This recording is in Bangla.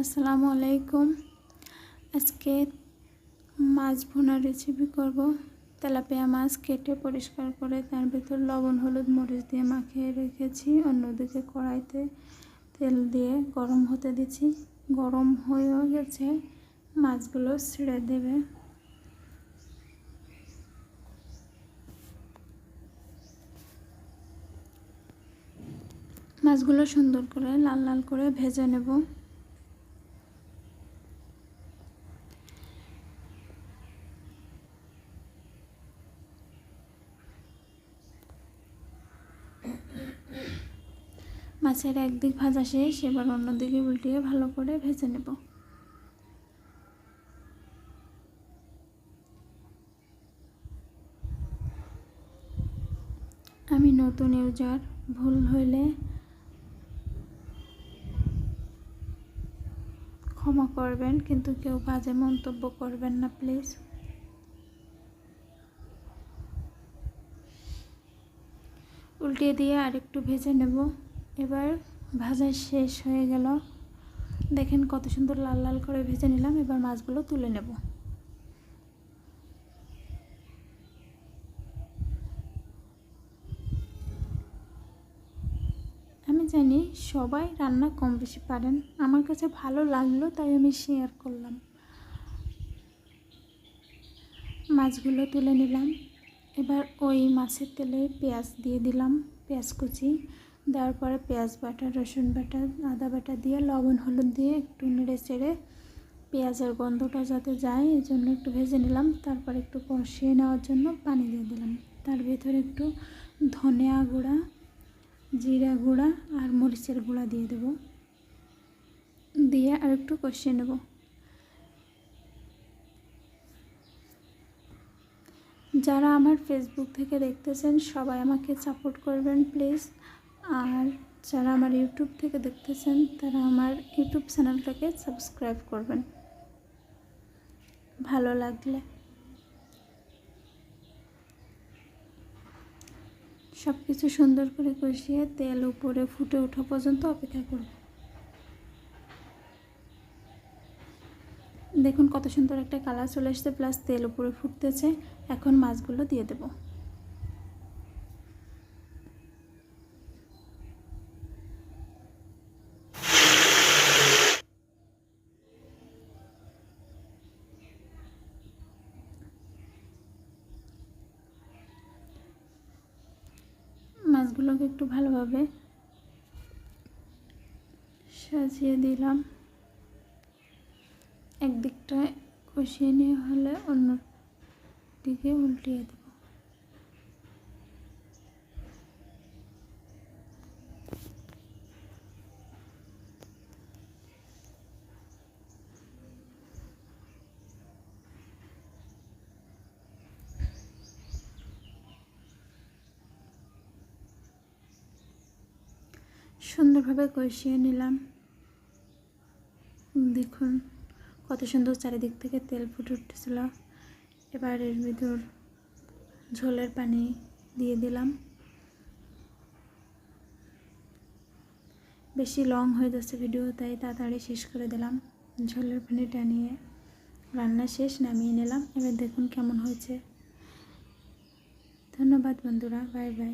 আসসালামু আলাইকুম। আজকে মাছ ভুনার রেসিপি করব। তেলাপিয়া মাছ কেটে পরিষ্কার করে তার ভেতর লবণ, হলুদ, মরিচ দিয়ে মাখিয়ে রেখেছি। অন্যদিকে কড়াইতে তেল দিয়ে গরম হতে দিচ্ছি। গরম হয়েও গেছে। মাছগুলো ছেড়ে দেবে। মাছগুলো সুন্দর করে লাল লাল করে ভেজে নেব। মাছের একদিক ভাজা শেষ, এবার অন্যদিকে উল্টিয়ে ভালো করে ভেজে নেব। আমি নতুন ইউজার, ভুল হইলে ক্ষমা করবেন, কিন্তু কেউ বাজে মন্তব্য করবেন না, প্লিজ। উল্টিয়ে দিয়ে আরেকটু ভেজে নেব। এবার ভাজা শেষ হয়ে গেল। দেখেন কত সুন্দর লাল লাল করে ভেজে নিলাম, এবার মাছগুলো তুলে নেব। আমি জানি সবাই রান্না কম বেশি পারেন, আমার কাছে ভালো লাগল, তাই আমি শেয়ার করলাম। মাছগুলো তুলে নিলাম। এবার ওই মাছের তেলে পেঁয়াজ দিয়ে দিলাম, পেঁয়াজ কুচি। দেওয়ার পরে পেঁয়াজ বাটা, রসুন বাটা, আদা বাটা দিয়ে, লবণ, হলুদ দিয়ে একটু নেড়ে চেড়ে পেঁয়াজের গন্ধটা যাতে যায়, এই জন্য একটু ভেজে নিলাম। তারপর একটু কষিয়ে নেওয়ার জন্য পানি দিয়ে দিলাম। তার ভেতরে একটু ধনিয়া গুঁড়া, জিরা গুঁড়া আর মরিচের গুঁড়া দিয়ে দেব। দিয়ে আর একটু কষিয়ে নেব। যারা আমার ফেসবুক থেকে দেখতেছেন, সবাই আমাকে সাপোর্ট করবেন প্লিজ আর যারা আমার ইউটিউব থেকে দেখতেছেন, তারা আমার ইউটিউব চ্যানেলটাকে সাবস্ক্রাইব করবেন। ভালো লাগলে। সব কিছু সুন্দর করে কষিয়ে তেল উপরে ফুটে ওঠা পর্যন্ত অপেক্ষা করব। দেখুন কত সুন্দর একটা কালার চলে এসছে, প্লাস তেল উপরে ফুটতেছে। এখন মাছগুলো দিয়ে দেব। মাছগুলোকে একটু ভালোভাবে সাজিয়ে দিলাম। একদিকটায় কষিয়ে নিয়ে হলে অন্য দিকে উল্টিয়ে দেব সুন্দরভাবে কষিয়ে নিলাম। দেখুন, কত সুন্দর চারিদিক থেকে তেল ফুটে উঠতেছিল। এবার এর ভিতর ঝোলের পানি দিয়ে দিলাম। বেশি লং হয়ে যাচ্ছে ভিডিও তাই তাড়াতাড়ি শেষ করে দিলাম। ঝোলের পানিটা নিয়ে রান্না শেষ নামিয়ে নিলাম। এবার দেখুন কেমন হয়েছে। ধন্যবাদ বন্ধুরা, বাই বাই।